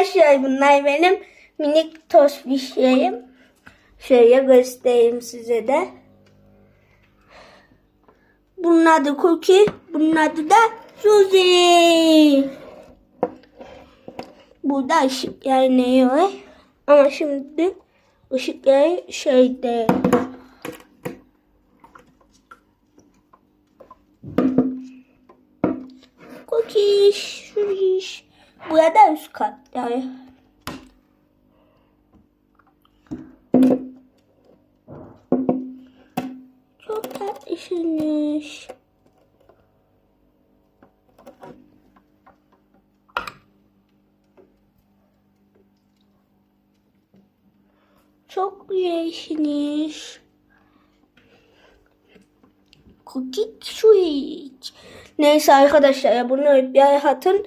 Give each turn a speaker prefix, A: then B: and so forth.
A: Arkadaşlar bunlar benim minik toz şeyim. Şöyle göstereyim size de. Bunun adı Cookie. Bunun adı da Suzy. Burada ışık yanıyor. Ama şimdi ışıklar şeyde. Cookie. Suzy. Burada üst katta. Çok tatlısınız. Çok güzelsiniz. Cookie sweet. Neyse arkadaşlar bunu bir atın.